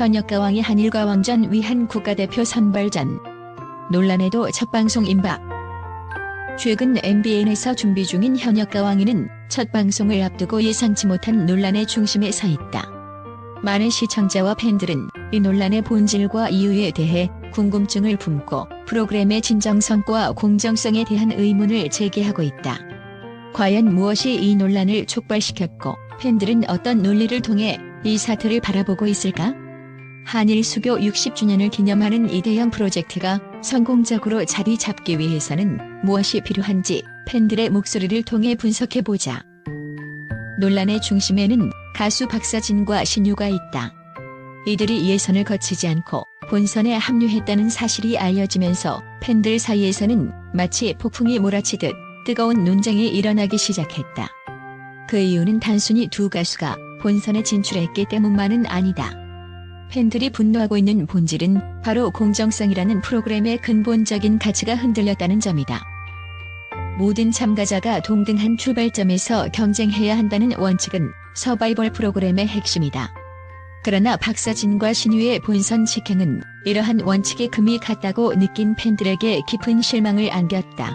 현역가왕이 한일과 왕전 위한 국가대표 선발전. 논란에도 첫 방송 임박. 최근 MBN에서 준비 중인 현역가왕이는 첫 방송을 앞두고 예상치 못한 논란의 중심에 서 있다. 많은 시청자와 팬들은 이 논란의 본질과 이유에 대해 궁금증을 품고 프로그램의 진정성과 공정성에 대한 의문을 제기하고 있다. 과연 무엇이 이 논란을 촉발시켰고 팬들은 어떤 논리를 통해 이 사태를 바라보고 있을까? 한일 수교 60주년을 기념하는 이 대형 프로젝트가 성공적으로 자리 잡기 위해서는 무엇이 필요한지 팬들의 목소리를 통해 분석해보자. 논란의 중심에는 가수 박사진과 신유가 있다. 이들이 예선을 거치지 않고 본선에 합류했다는 사실이 알려지면서 팬들 사이에서는 마치 폭풍이 몰아치듯 뜨거운 논쟁이 일어나기 시작했다. 그 이유는 단순히 두 가수가 본선에 진출했기 때문만은 아니다. 팬들이 분노하고 있는 본질은 바로 공정성이라는 프로그램의 근본적인 가치가 흔들렸다는 점이다. 모든 참가자가 동등한 출발점에서 경쟁해야 한다는 원칙은 서바이벌 프로그램의 핵심이다. 그러나 박사진과 신유의 본선 직행은 이러한 원칙에 금이 갔다고 느낀 팬들에게 깊은 실망을 안겼다.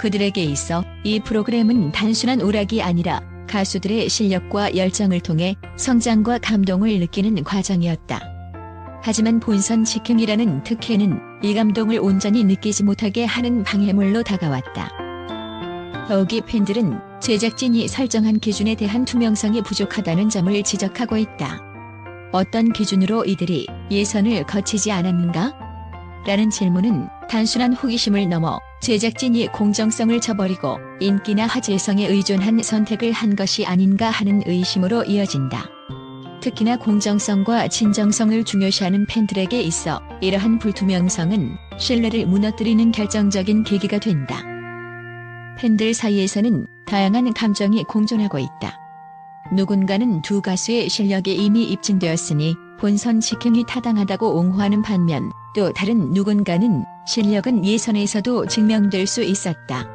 그들에게 있어 이 프로그램은 단순한 오락이 아니라 가수들의 실력과 열정을 통해 성장과 감동을 느끼는 과정이었다. 하지만 본선 직행이라는 특혜는 이 감동을 온전히 느끼지 못하게 하는 방해물로 다가왔다. 더욱이 팬들은 제작진이 설정한 기준에 대한 투명성이 부족하다는 점을 지적하고 있다. 어떤 기준으로 이들이 예선을 거치지 않았는가? 라는 질문은 단순한 호기심을 넘어 제작진이 공정성을 저버리고 인기나 화제성에 의존한 선택을 한 것이 아닌가 하는 의심으로 이어진다. 특히나 공정성과 진정성을 중요시하는 팬들에게 있어 이러한 불투명성은 신뢰를 무너뜨리는 결정적인 계기가 된다. 팬들 사이에서는 다양한 감정이 공존하고 있다. 누군가는 두 가수의 실력이 이미 입증되었으니 본선 직행이 타당하다고 옹호하는 반면 또 다른 누군가는 실력은 예선에서도 증명될 수 있었다.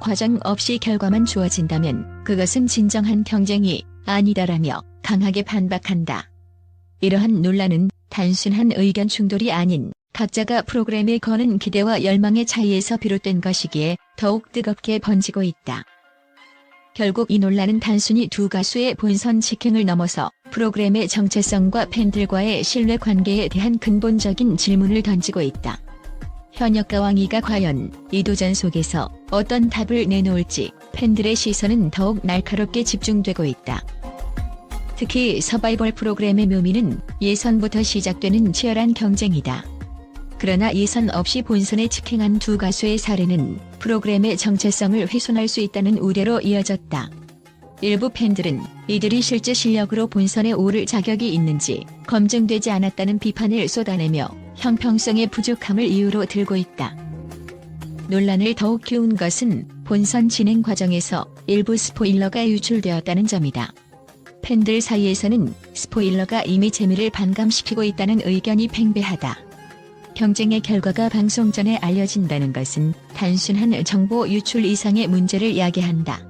과정 없이 결과만 주어진다면 그것은 진정한 경쟁이 아니다라며 강하게 반박한다. 이러한 논란은 단순한 의견 충돌이 아닌 각자가 프로그램에 거는 기대와 열망의 차이에서 비롯된 것이기에 더욱 뜨겁게 번지고 있다. 결국 이 논란은 단순히 두 가수의 본선 직행을 넘어서 프로그램의 정체성과 팬들과의 신뢰 관계에 대한 근본적인 질문을 던지고 있다. 현역가 왕이가 과연 이 도전 속에서 어떤 답을 내놓을지 팬들의 시선은 더욱 날카롭게 집중되고 있다. 특히 서바이벌 프로그램의 묘미는 예선부터 시작되는 치열한 경쟁이다. 그러나 예선 없이 본선에 직행한 두 가수의 사례는 프로그램의 정체성을 훼손할 수 있다는 우려로 이어졌다. 일부 팬들은 이들이 실제 실력으로 본선에 오를 자격이 있는지 검증되지 않았다는 비판을 쏟아내며 형평성의 부족함을 이유로 들고 있다. 논란을 더욱 키운 것은 본선 진행 과정에서 일부 스포일러가 유출되었다는 점이다. 팬들 사이에서는 스포일러가 이미 재미를 반감시키고 있다는 의견이 팽배하다. 경쟁의 결과가 방송 전에 알려진다는 것은 단순한 정보 유출 이상의 문제를 야기한다.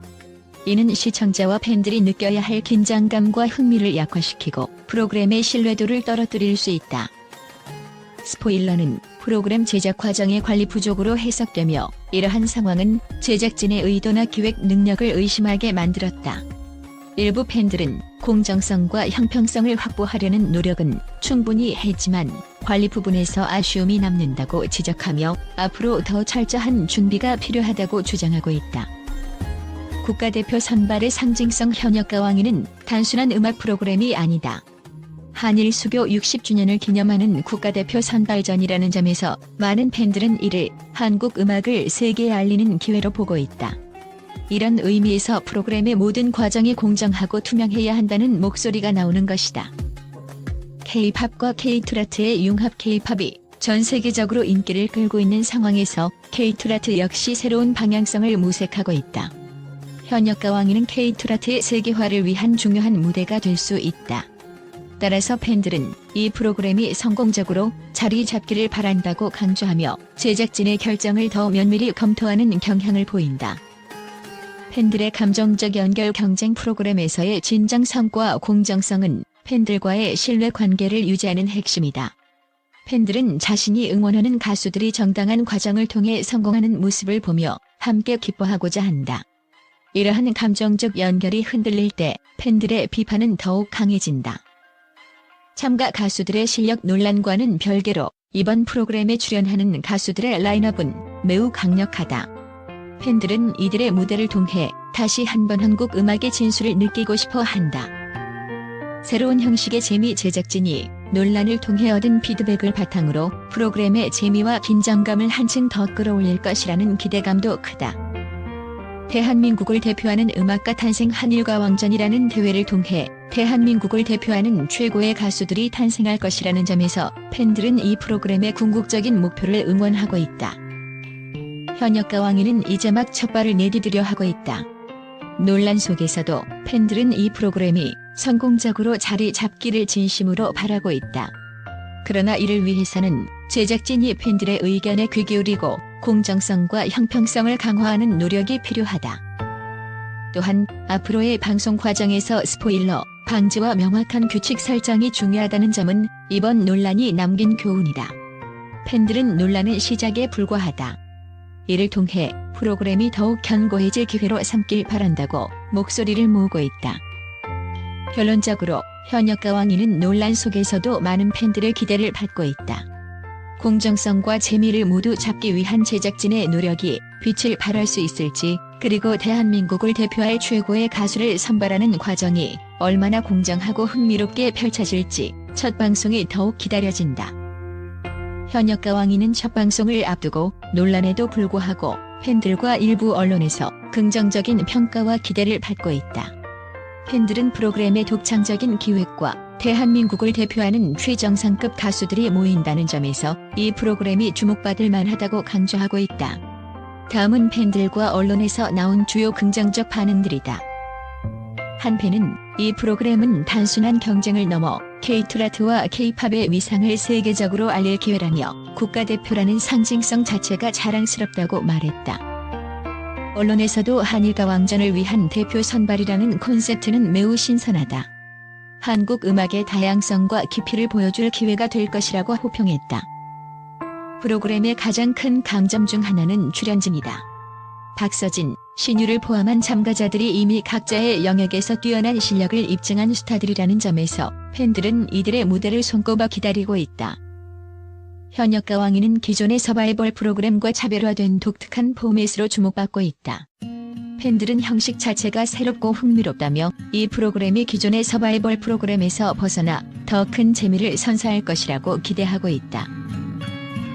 이는 시청자와 팬들이 느껴야 할 긴장감과 흥미를 약화시키고 프로그램의 신뢰도를 떨어뜨릴 수 있다. 스포일러는 프로그램 제작 과정의 관리 부족으로 해석되며 이러한 상황은 제작진의 의도나 기획 능력을 의심하게 만들었다. 일부 팬들은 공정성과 형평성을 확보하려는 노력은 충분히 했지만 관리 부분에서 아쉬움이 남는다고 지적하며 앞으로 더 철저한 준비가 필요하다고 주장하고 있다. 국가대표 선발의 상징성 현역 가 왕위는 단순한 음악 프로그램이 아니다. 한일 수교 60주년을 기념하는 국가대표 선발전이라는 점에서 많은 팬들은 이를 한국 음악을 세계에 알리는 기회로 보고 있다. 이런 의미에서 프로그램의 모든 과정이 공정하고 투명해야 한다는 목소리가 나오는 것이다. K-팝과 K-트라트의 융합 K-팝이 전 세계적으로 인기를 끌고 있는 상황에서 K-트라트 역시 새로운 방향성을 모색하고 있다. 현역 가 왕위는 K-트라트의 세계화를 위한 중요한 무대가 될 수 있다. 따라서 팬들은 이 프로그램이 성공적으로 자리 잡기를 바란다고 강조하며 제작진의 결정을 더 면밀히 검토하는 경향을 보인다. 팬들의 감정적 연결 경쟁 프로그램에서의 진정성과 공정성은 팬들과의 신뢰 관계를 유지하는 핵심이다. 팬들은 자신이 응원하는 가수들이 정당한 과정을 통해 성공하는 모습을 보며 함께 기뻐하고자 한다. 이러한 감정적 연결이 흔들릴 때 팬들의 비판은 더욱 강해진다. 참가 가수들의 실력 논란과는 별개로 이번 프로그램에 출연하는 가수들의 라인업은 매우 강력하다. 팬들은 이들의 무대를 통해 다시 한번 한국 음악의 진수를 느끼고 싶어 한다. 새로운 형식의 재미 제작진이 논란을 통해 얻은 피드백을 바탕으로 프로그램의 재미와 긴장감을 한층 더 끌어올릴 것이라는 기대감도 크다. 대한민국을 대표하는 음악가 탄생 한일과 왕전이라는 대회를 통해 대한민국을 대표하는 최고의 가수들이 탄생할 것이라는 점에서 팬들은 이 프로그램의 궁극적인 목표를 응원하고 있다. 현역가 왕위는 이제 막 첫발을 내디디려 하고 있다. 논란 속에서도 팬들은 이 프로그램이 성공적으로 자리 잡기를 진심으로 바라고 있다. 그러나 이를 위해서는 제작진이 팬들의 의견에 귀 기울이고 공정성과 형평성을 강화하는 노력이 필요하다. 또한 앞으로의 방송 과정에서 스포일러, 방지와 명확한 규칙 설정이 중요하다는 점은 이번 논란이 남긴 교훈이다. 팬들은 논란은 시작에 불과하다. 이를 통해 프로그램이 더욱 견고해질 기회로 삼길 바란다고 목소리를 모으고 있다. 결론적으로 현역가 왕위는 논란 속에서도 많은 팬들의 기대를 받고 있다. 공정성과 재미를 모두 잡기 위한 제작진의 노력이 빛을 발할 수 있을지, 그리고 대한민국을 대표할 최고의 가수를 선발하는 과정이 얼마나 공정하고 흥미롭게 펼쳐질지 첫 방송이 더욱 기다려진다. 현역가 왕위는 첫 방송을 앞두고 논란에도 불구하고 팬들과 일부 언론에서 긍정적인 평가와 기대를 받고 있다. 팬들은 프로그램의 독창적인 기획과 대한민국을 대표하는 최정상급 가수들이 모인다는 점에서 이 프로그램이 주목받을 만하다고 강조하고 있다. 다음은 팬들과 언론에서 나온 주요 긍정적 반응들이다. 한편은 이 프로그램은 단순한 경쟁을 넘어 K-트라트와 K-팝의 위상을 세계적으로 알릴 기회라며 국가대표라는 상징성 자체가 자랑스럽다고 말했다. 언론에서도 한일과 왕전을 위한 대표 선발이라는 콘셉트는 매우 신선하다. 한국 음악의 다양성과 깊이를 보여줄 기회가 될 것이라고 호평했다. 프로그램의 가장 큰 강점 중 하나는 출연진이다. 박서진, 신유를 포함한 참가자들이 이미 각자의 영역에서 뛰어난 실력을 입증한 스타들이라는 점에서 팬들은 이들의 무대를 손꼽아 기다리고 있다. 현역가 왕위는 기존의 서바이벌 프로그램과 차별화된 독특한 포맷으로 주목받고 있다. 팬들은 형식 자체가 새롭고 흥미롭다며 이 프로그램이 기존의 서바이벌 프로그램에서 벗어나 더 큰 재미를 선사할 것이라고 기대하고 있다.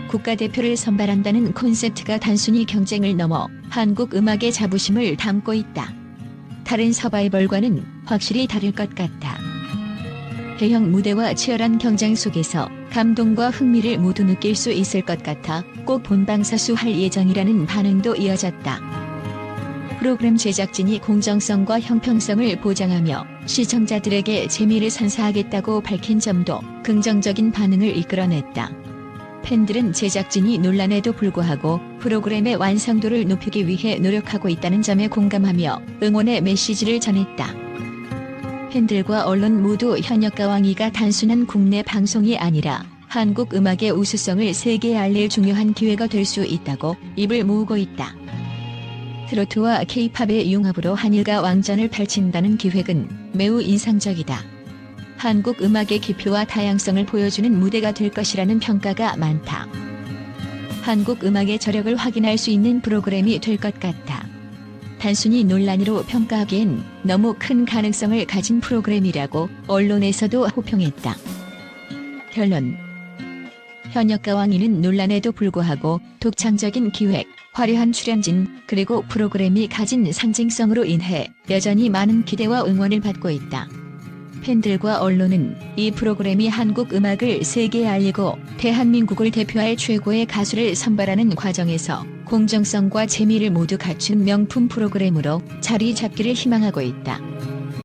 국가대표를 선발한다는 콘셉트가 단순히 경쟁을 넘어 한국 음악의 자부심을 담고 있다. 다른 서바이벌과는 확실히 다를 것 같다. 대형 무대와 치열한 경쟁 속에서 감동과 흥미를 모두 느낄 수 있을 것 같아 꼭 본방사수 할 예정이라는 반응도 이어졌다. 프로그램 제작진이 공정성과 형평성을 보장하며 시청자들에게 재미를 선사하겠다고 밝힌 점도 긍정적인 반응을 이끌어냈다. 팬들은 제작진이 논란에도 불구하고 프로그램의 완성도를 높이기 위해 노력하고 있다는 점에 공감하며 응원의 메시지를 전했다. 팬들과 언론 모두 현역가 왕위가 단순한 국내 방송이 아니라 한국 음악의 우수성을 세계에 알릴 중요한 기회가 될 수 있다고 입을 모으고 있다. 트로트와 케이팝의 융합으로 한일과 왕전을 펼친다는 기획은 매우 인상적이다. 한국 음악의 깊이와 다양성을 보여주는 무대가 될 것이라는 평가가 많다. 한국 음악의 저력을 확인할 수 있는 프로그램이 될 것 같다. 단순히 논란으로 평가하기엔 너무 큰 가능성을 가진 프로그램이라고 언론에서도 호평했다. 결론 현역가 왕위는 논란에도 불구하고 독창적인 기획, 화려한 출연진, 그리고 프로그램이 가진 상징성으로 인해 여전히 많은 기대와 응원을 받고 있다. 팬들과 언론은 이 프로그램이 한국 음악을 세계에 알리고 대한민국을 대표할 최고의 가수를 선발하는 과정에서 공정성과 재미를 모두 갖춘 명품 프로그램으로 자리 잡기를 희망하고 있다.